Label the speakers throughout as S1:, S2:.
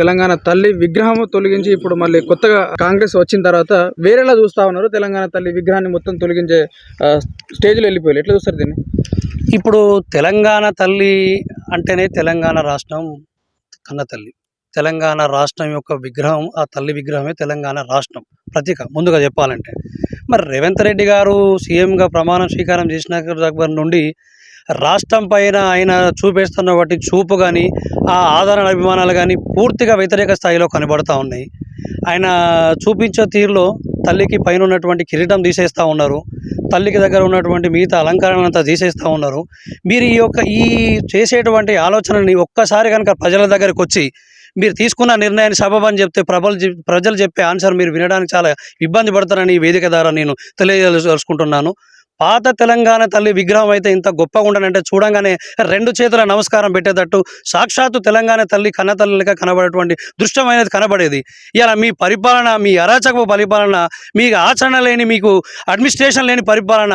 S1: తెలంగాణ తల్లి విగ్రహం తొలగించి ఇప్పుడు మళ్ళీ కొత్తగా కాంగ్రెస్ వచ్చిన తర్వాత వేరేలా చూస్తా ఉన్నారు. తెలంగాణ తల్లి విగ్రహాన్ని మొత్తం తొలగించే స్టేజ్లో వెళ్ళిపోయారు. ఎట్లా చూస్తారు దీన్ని?
S2: ఇప్పుడు తెలంగాణ తల్లి అంటేనే తెలంగాణ రాష్ట్రం కన్న తల్లి. తెలంగాణ రాష్ట్రం యొక్క విగ్రహం ఆ తల్లి విగ్రహమే తెలంగాణ రాష్ట్రం. ప్రతీక ముందుగా చెప్పాలంటే. మరి రేవంత్ రెడ్డి గారు సీఎంగా ప్రమాణం స్వీకారం చేసిన దగ్గర నుండి రాష్ట్రం పైన ఆయన చూపిస్తున్న వాటి చూపు కానీ ఆ ఆదరణ అభిమానాలు కానీ పూర్తిగా వ్యతిరేక స్థాయిలో కనబడతా ఉన్నాయి. ఆయన చూపించే తీరులో తల్లికి పైన ఉన్నటువంటి కిరీటం తీసేస్తూ ఉన్నారు. తల్లికి దగ్గర ఉన్నటువంటి మిగతా అలంకరణంతా తీసేస్తూ ఉన్నారు. మీరు ఈ యొక్క ఈ చేసేటువంటి ఆలోచనని ఒక్కసారి కనుక ప్రజల దగ్గరికి వచ్చి మీరు తీసుకున్న నిర్ణయాన్ని సబబని చెప్తే ప్రబలు ప్రజలు చెప్పే ఆన్సర్ మీరు వినడానికి చాలా ఇబ్బంది పడతారని ఈ వేదిక ద్వారా నేను తెలియజేసుకుంటున్నాను పాత తెలంగాణ తల్లి విగ్రహం అయితే ఇంత గొప్పగా ఉండనంటే చూడంగానే రెండు చేతుల నమస్కారం పెట్టేటట్టు సాక్షాత్తు తెలంగాణ తల్లి కన్న తల్లిగా కనబడేటువంటి దృష్టమైనది కనబడేది. ఇలా మీ పరిపాలన మీ అరాచకపు పరిపాలన మీకు ఆచరణ లేని మీకు అడ్మినిస్ట్రేషన్ లేని పరిపాలన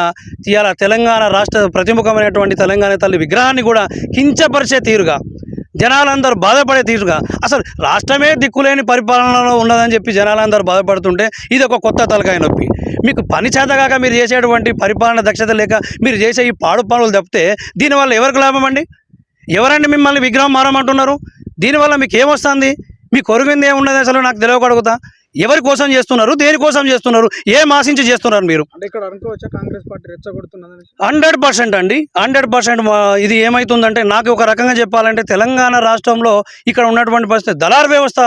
S2: ఇలా తెలంగాణ రాష్ట్ర ప్రతిముఖమైనటువంటి తెలంగాణ తల్లి విగ్రహాన్ని కూడా కించపరిచే తీరుగా. జనాలందరూ బాధపడే తీరుగా. అసలు రాష్ట్రమే దిక్కులేని పరిపాలనలో ఉన్నదని చెప్పి జనాలందరూ బాధపడుతుంటే ఇది ఒక కొత్త తలకాయ నొప్పి. మీకు పని చేతగాక మీరు చేసేటువంటి పరిపాలన దక్షత లేక మీరు చేసే ఈ పాడు పనులు తప్పితే దీనివల్ల ఎవరికి లాభం అండి? ఎవరండి మిమ్మల్ని విగ్రహం మారమంటున్నారు? దీనివల్ల మీకు ఏమొస్తుంది? మీ కొరిగింది ఏమున్నది అసలు నాకు తెలియకడుగుతా ఎవరి కోసం చేస్తున్నారు? దేనికోసం చేస్తున్నారు? ఏం ఆశించి చేస్తున్నారు మీరు? హండ్రెడ్ పర్సెంట్ అండి. హండ్రెడ్ పర్సెంట్ ఇది ఏమవుతుందంటే నాకు ఒక రకంగా చెప్పాలంటే తెలంగాణ రాష్ట్రంలో ఇక్కడ ఉన్నటువంటి పరిస్థితి దళార్ వ్యవస్థ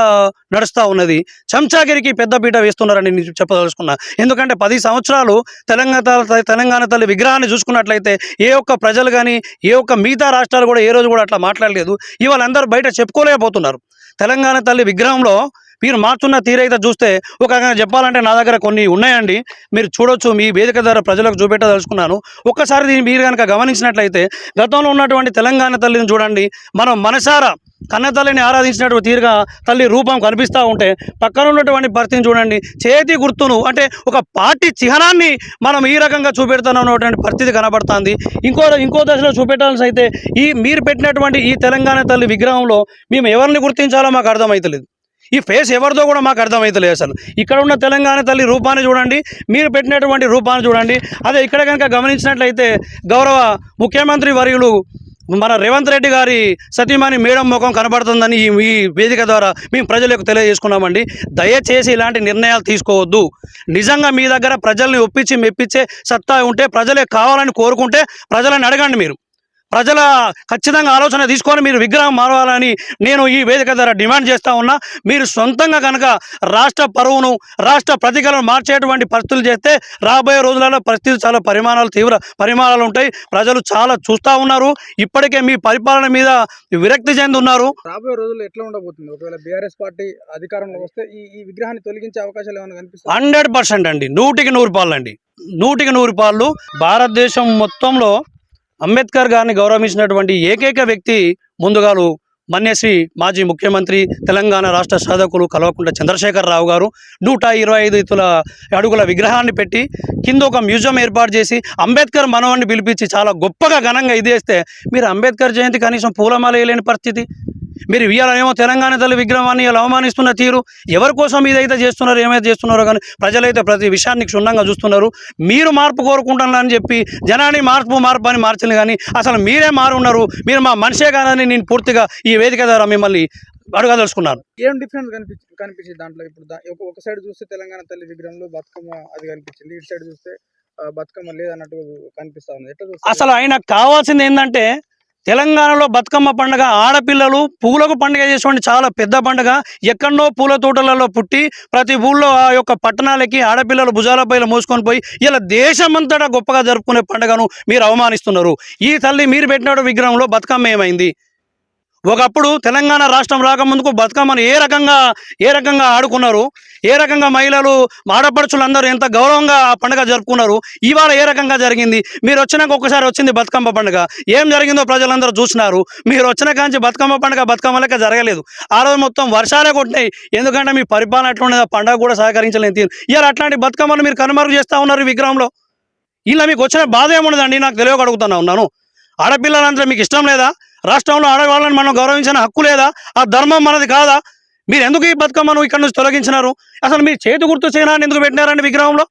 S2: నడుస్తూ ఉన్నది. చెంచాగిరికి పెద్దపీట వేస్తున్నారని నేను చెప్పదలుచుకున్నా. ఎందుకంటే పది సంవత్సరాలు తెలంగాణ తల- తెలంగాణ తల్లి విగ్రహాన్ని చూసుకున్నట్లయితే ఏ ఒక్క ప్రజలు కానీ ఏ ఒక్క మిగతా రాష్ట్రాలు కూడా ఏ రోజు కూడా అట్లా మాట్లాడలేదు. ఇవాళ అందరూ బయట చెప్పుకోలేకపోతున్నారు. తెలంగాణ తల్లి విగ్రహంలో మీరు మార్చున్న తీరైతే చూస్తే ఒక రకంగా చెప్పాలంటే నా దగ్గర కొన్ని ఉన్నాయండి. మీరు చూడొచ్చు మీ వేదిక ద్వారా ప్రజలకు చూపెట్టదలుచుకున్నాను. ఒక్కసారి దీన్ని మీరు కనుక గమనించినట్లయితే గతంలో ఉన్నటువంటి తెలంగాణ తల్లిని చూడండి. మనం మనసారా కన్న తల్లిని ఆరాధించినటువంటి తీరుగా తల్లి రూపం కనిపిస్తూ ఉంటే పక్కన ఉన్నటువంటి పరిస్థితిని చూడండి. చేతి గుర్తును అంటే ఒక పార్టీ చిహ్నాన్ని మనం ఈ రకంగా చూపెడుతున్నటువంటి పరిస్థితి కనబడుతుంది. ఇంకో ఇంకో దశలో చూపెట్టాల్సి అయితే ఈ మీరు పెట్టినటువంటి ఈ తెలంగాణ తల్లి విగ్రహంలో మేము ఎవరిని గుర్తించాలో మాకు అర్థమవుతలేదు ఈ ఫేస్ ఎవరిదో కూడా మాకు అర్థమవుతలేదు అసలు. ఇక్కడ ఉన్న తెలంగాణ తల్లి రూపాన్ని చూడండి మీరు పెట్టినటువంటి రూపాన్ని చూడండి. అదే ఇక్కడ కనుక గమనించినట్లయితే గౌరవ ముఖ్యమంత్రి వర్యులు మన రేవంత్ రెడ్డి గారి సతీమణి మేడం ముఖం కనబడుతుందని ఈ వేదిక ద్వారా మేము ప్రజలకు తెలియజేసుకున్నామండి. దయచేసి ఇలాంటి నిర్ణయాలు తీసుకోవద్దు. నిజంగా మీ దగ్గర ప్రజల్ని ఒప్పించి మెప్పించే సత్తా ఉంటే ప్రజలే కావాలని కోరుకుంటే ప్రజలని అడగండి మీరు. ప్రజల ఖచ్చితంగా ఆలోచన తీసుకొని మీరు విగ్రహం మారవాలని నేను ఈ వేదిక ద్వారా డిమాండ్ చేస్తా ఉన్నా. మీరు సొంతంగా కనుక రాష్ట్ర పరువును రాష్ట్ర ప్రతికలను మార్చేటువంటి పరిస్థితులు చేస్తే రాబోయే రోజులలో పరిస్థితులు చాలా పరిమాణాలు తీవ్ర పరిమాణాలు ఉంటాయి. ప్రజలు చాలా చూస్తూ ఉన్నారు. ఇప్పటికే మీ పరిపాలన మీద విరక్తి చెంది ఉన్నారు
S1: రాబోయే రోజుల్లో ఎట్లా ఉండబోతుంది? ఒకవేళ బీఆర్ఎస్ పార్టీ అధికారంలో వస్తే ఈ విగ్రహాన్ని తొలగించే అవకాశాలు ఏమైనా కనిపిస్తాయి?
S2: హండ్రెడ్ పర్సెంట్ అండి. నూటికి నూరు పాళ్ళు అండి నూటికి నూరు పాళ్ళు. భారతదేశం మొత్తంలో అంబేద్కర్ గారిని గౌరవించినటువంటి ఏకైక వ్యక్తి ముందుగాలు మన్యశ్రీ మాజీ ముఖ్యమంత్రి తెలంగాణ రాష్ట్ర సాధకులు కల్వకుంట్ల చంద్రశేఖర్ రావు గారు నూట ఇరవై ఐదు ఇతుల అడుగుల విగ్రహాన్ని పెట్టి కింద ఒక మ్యూజియం ఏర్పాటు చేసి అంబేద్కర్ మనవాన్ని పిలిపించి చాలా గొప్పగా ఘనంగా ఇది మీరు అంబేద్కర్ జయంతి కనీసం పూలమాల వేయలేని పరిస్థితి. మీరు ఇవాళ తెలంగాణ తల్లి విగ్రహాన్ని ఇలా అవమానిస్తున్న తీరు. ఎవరి కోసం ఇదైతే చేస్తున్నారు ఏమైతే చేస్తున్నారో కానీ ప్రజలైతే ప్రతి విషయాన్ని క్షుణ్ణంగా చూస్తున్నారు. మీరు మార్పు కోరుకుంటున్నారని చెప్పి జనాన్ని మార్పు మార్పు అని మార్చింది కానీ అసలు మీరే మారున్నారు. మీరు మా మనిషే కాదని నేను పూర్తిగా ఈ వేదిక ద్వారా మిమ్మల్ని అడగదలుచుకున్నాను.
S1: ఏం డిఫరెన్స్ కనిపించి కనిపించింది దాంట్లో? ఇప్పుడు ఒక- సైడ్ చూస్తే తెలంగాణ తల్లి విగ్రహంలో బతుకమ్మ అది కనిపించింది. ఇటు సైడ్ చూస్తే బతుకమ్మ లేదన్నట్టు కనిపిస్తా ఉంది?
S2: అసలు ఆయనకు కావాల్సింది ఏంటంటే తెలంగాణలో బతుకమ్మ పండుగ ఆడపిల్లలు పూలకు పండుగ చేసేటువంటి చాలా పెద్ద పండుగ. ఎక్కడో పూల తోటలలో పుట్టి ప్రతి ఊళ్ళో ఆ యొక్క పట్టణాలకి ఆడపిల్లలు భుజాలపై మోసుకొని పోయి ఇలా దేశమంతటా గొప్పగా జరుపుకునే పండుగను మీరు అవమానిస్తున్నారు. ఈ తల్లి మీరు పెట్టిన విగ్రహంలో బతుకమ్మ ఏమైంది? ఒకప్పుడు తెలంగాణ రాష్ట్రం రాకముందుకు బతుకమ్మను ఏ రకంగా ఏ రకంగా ఆడుకున్నారు? ఏ రకంగా మహిళలు ఆడపడుచులందరూ ఎంత గౌరవంగా ఆ పండుగ జరుపుకున్నారు? ఇవాళ ఏ రకంగా జరిగింది? మీరు వచ్చినాక ఒక్కసారి వచ్చింది బతుకమ్మ పండుగ. ఏం జరిగిందో ప్రజలందరూ చూసినారు. మీరు వచ్చిన కాంచి బతుకమ్మ పండుగ బతుకమ్మ లెక్క జరగలేదు. ఆ రోజు మొత్తం వర్షాలే కొట్టినాయి. ఎందుకంటే మీ పరిపాలన ఎట్లుండేది ఆ పండుగ కూడా సహకరించలేదు తీరు. ఇవాళ అట్లాంటి బతుకమ్మను మీరు కనుమరుగు చేస్తూ ఉన్నారు ఈ విగ్రహంలో? ఇలా మీకు వచ్చిన బాధ ఏమున్నదండి? నాకు తెలియకడుగుతున్నా ఉన్నాను. ఆడపిల్లలంటే మీకు ఇష్టం లేదా? రాష్ట్రంలో ఆడవాళ్ళని మనం గౌరవించిన హక్కు లేదా? ఆ ధర్మం మనది కాదా? మీరు ఎందుకు ఈ బతుకమ్మను ఇక్కడ నుంచి తొలగించినారు? అసలు మీరు చేతి గుర్తు చిహ్నాన్ని ఎందుకు పెట్టినారండి విగ్రహంలో?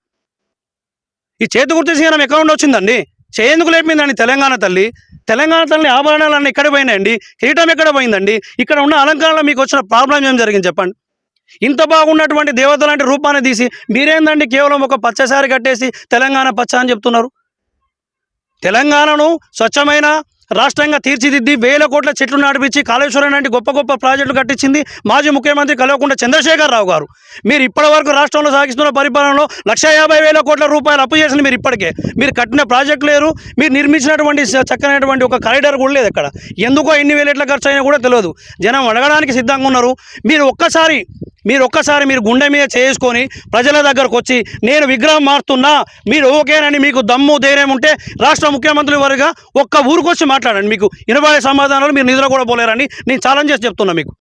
S2: ఈ చేతి గుర్తు చిహ్నం ఎక్కడ నుండి వచ్చిందండి? చేయందుకు లేపిందండి తెలంగాణ తల్లి. తెలంగాణ తల్లి ఆభరణాలన్నీ ఎక్కడ పోయినాయండి? కిరీటం ఎక్కడ పోయిందండి? ఇక్కడ ఉన్న అలంకరణలో మీకు వచ్చిన ప్రాబ్లం ఏం జరిగింది చెప్పండి. ఇంత బాగున్నటువంటి దేవత లాంటి రూపాన్ని తీసి మీరేందండి కేవలం ఒక పచ్చసారి కట్టేసి తెలంగాణ పచ్చ అని చెప్తున్నారు? తెలంగాణను స్వచ్ఛమైన రాష్ట్రంగా తీర్చిదిద్ది వేల కోట్ల చెట్లు నాటిపించి కాళేశ్వరం లాంటి గొప్ప గొప్ప ప్రాజెక్టులు కట్టించింది మాజీ ముఖ్యమంత్రి కల్వకుంట్ల చంద్రశేఖర్ రావు గారు. మీరు ఇప్పటి వరకు రాష్ట్రంలో సాగిస్తున్న పరిపాలనలో లక్ష యాభై వేల కోట్ల రూపాయలు అప్పు చేసింది మీరు ఇప్పటికే. మీరు కట్టిన ప్రాజెక్టు లేరు మీరు నిర్మించినటువంటి చక్కనటువంటి ఒక కారిడార్ కూడా లేదు అక్కడ ఎందుకో ఎన్ని వేల ఎట్లా ఖర్చు అయినా కూడా తెలియదు జనం అడగడానికి సిద్ధంగా ఉన్నారు. మీరు ఒక్కసారి మీరు ఒక్కసారి మీరు గుండె మీద చేసుకొని ప్రజల దగ్గరకు వచ్చి నేను విగ్రహం మారుతున్నా మీరు ఓకేనని మీకు దమ్ము ధైర్యం ఉంటే రాష్ట్ర ముఖ్యమంత్రి వారిగా ఒక్క ఊరికొచ్చి మాట్లాడండి. మీకు ఇనబడే సమాధానాలు మీరు నిద్ర కూడా పోలేరని నేను ఛాలెంజ్ చేసి చెప్తున్నా మీకు.